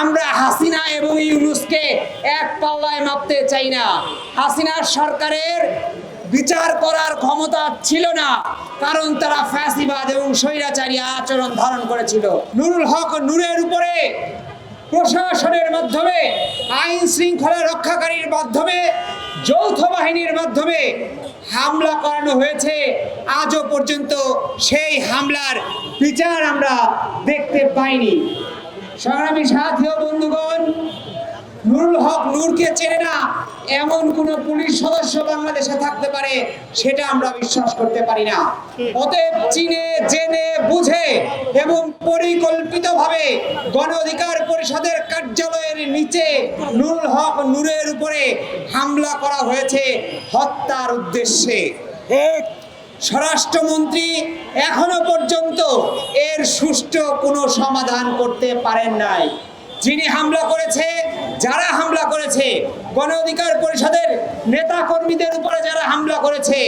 আমরা হাসিনা এবং ইউনুসকে এক পাল্লায় মাপতে চাই না। হাসিনার সরকারের বিচার করার ক্ষমতা ছিল না, কারণ তারা ফ্যাসিবাদ এবং স্বৈরাচারী আচরণ ধারণ করেছিল। নুরুল হক নূরের উপরে প্রশাসনের মাধ্যমে, আইন শৃঙ্খলা রক্ষাকারীর মাধ্যমে, যৌথ বাহিনীর মাধ্যমে হামলা করানো হয়েছে। আজও পর্যন্ত সেই হামলার বিচার আমরা দেখতে পাইনি। সংগ্রামী সাথী ও বন্ধুগণ, নুরুল হক নূরকে চেনে না, এমন কোন পুলিশ সদস্য বাংলাদেশে থাকতে পারে, সেটা আমরা বিশ্বাস করতে পারি না। অতএব চিনে, জেনে, বুঝে এবং পরিকল্পিতভাবে গণ অধিকার পরিষদের কার্যালয়ের নিচে নুরুল হক নূরের উপরে হামলা করা হয়েছে হত্যার উদ্দেশ্যে। স্বরাষ্ট্রমন্ত্রী এখনও পর্যন্ত এর সুষ্ঠু কোনো সমাধান করতে পারেন নাই। যিনি হামলা করেছে, যারা হামলা করেছে, গণ অধিকার পরিষদের নেতা কর্মীদের উপরে যারা হামলা করেছে,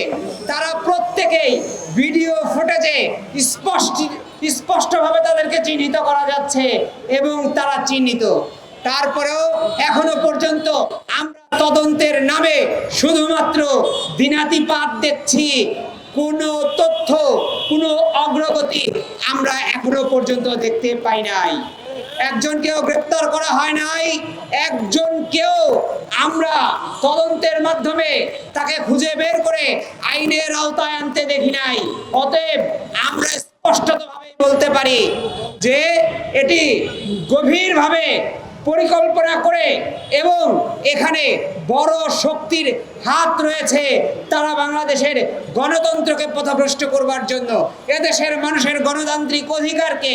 তারা প্রত্যেকেই ভিডিও ফুটেজে স্পষ্ট, স্পষ্টভাবে তাদেরকে চিহ্নিত করা যাচ্ছে এবং তারা চিহ্নিত। তারপরেও এখনও পর্যন্ত আমরা তদন্তের নামে শুধুমাত্র দিনাতিপাত দেখছি। কোনো তথ্য, কোনো অগ্রগতি আমরা এখনও পর্যন্ত দেখতে পাই নাই। একজনকেও গ্রেপ্তার করা হয় নাই, একজনকেও আমরা তদন্তের মাধ্যমে তাকে খুঁজে বের করে আইনের আওতায় আনতে দেখি নাই। অতএব আমরা স্পষ্টতভাবে বলতে পারি যে এটি গভীরভাবে পরিকল্পনা করে এবং এখানে বড় শক্তির হাত রয়েছে তারা বাংলাদেশের গণতন্ত্রকে পথভ্রষ্ট করবার জন্য। এদেশের মানুষের গণতান্ত্রিক অধিকারকে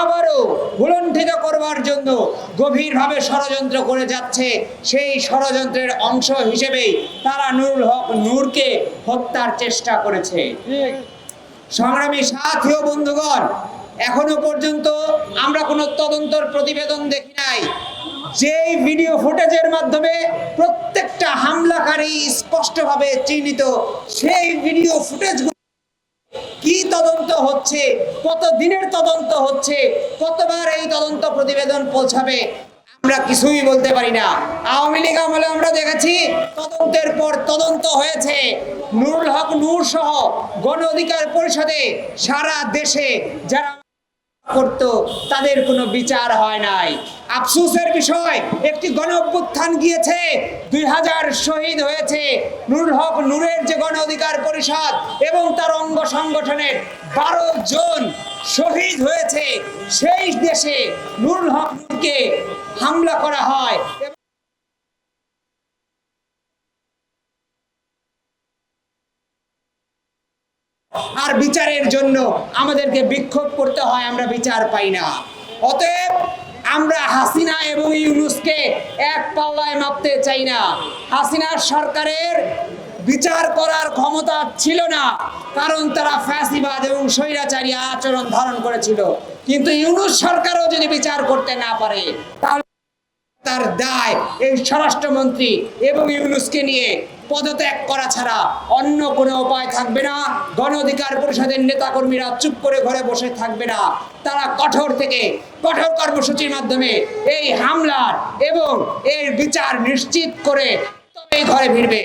আবারও ভুলণ্ঠিত করবার জন্য গভীরভাবে ষড়যন্ত্র করে যাচ্ছে। সেই ষড়যন্ত্রের অংশ হিসেবেই তারা নুরুল হক নূরকে হত্যার চেষ্টা করেছে। সংগ্রামী সাথী ও বন্ধুগণ এখনও পর্যন্ত আমরা কোনো তদন্তর প্রতিবেদন দেখি নাই। যেই ভিডিও ফুটেজের মাধ্যমে প্রত্যেকটা হামলাকারী স্পষ্টভাবে চিহ্নিত, সেই ভিডিও ফুটেজ কি তদন্ত হচ্ছে কত দিনের তদন্ত হচ্ছে, কতবার এই তদন্ত প্রতিবেদন পৌঁছাবে, আমরা কিছুই বলতে পারি না। আওয়ামী লীগ আমলে আমরা দেখেছি তদন্তের পর তদন্ত হয়েছে। নুরুল হক নূর সহ গণ অধিকার পরিষদে সারা দেশে যারা করত, তাদের কোনো বিচার হয় নাই। আফসোসের বিষয়, একটি গণ অভ্যুত্থান গিয়েছে, দুই হাজার শহীদ হয়েছে। নুর হক নূরের যে গণ অধিকার পরিষদ এবং তার অঙ্গ সংগঠনের বারো জন শহীদ হয়েছে, সেই দেশে নুরুল হক হামলা করা হয় আর বিচারের জন্য আমাদেরকে বিক্ষোভ করতে হয়, আমরা বিচার পাই না। অতএব আমরা হাসিনা এবং ইউনুসকে এক পাল্লায় মাপতে চাই না। হাসিনার সরকারের বিচার করার ক্ষমতা ছিল না, কারণ তারা ফ্যাসিবাদ এবং স্বৈরাচারী আচরণ ধারণ করেছিল। কিন্তু ইউনুস সরকারও যদি বিচার করতে না পারে, তাহলে তার দায় এই স্বরাষ্ট্রমন্ত্রী এবং ইউনুসকে নিয়ে পদত্যাগ করা ছাড়া অন্য কোনো উপায় থাকবে না। গণ অধিকার পরিষদের নেতাকর্মীরা চুপ করে ঘরে বসে থাকবে না। তারা কঠোর থেকে কঠোর কর্মসূচির মাধ্যমে এই হামলার এবং এর বিচার নিশ্চিত করে তবেই ঘরে ফিরবে।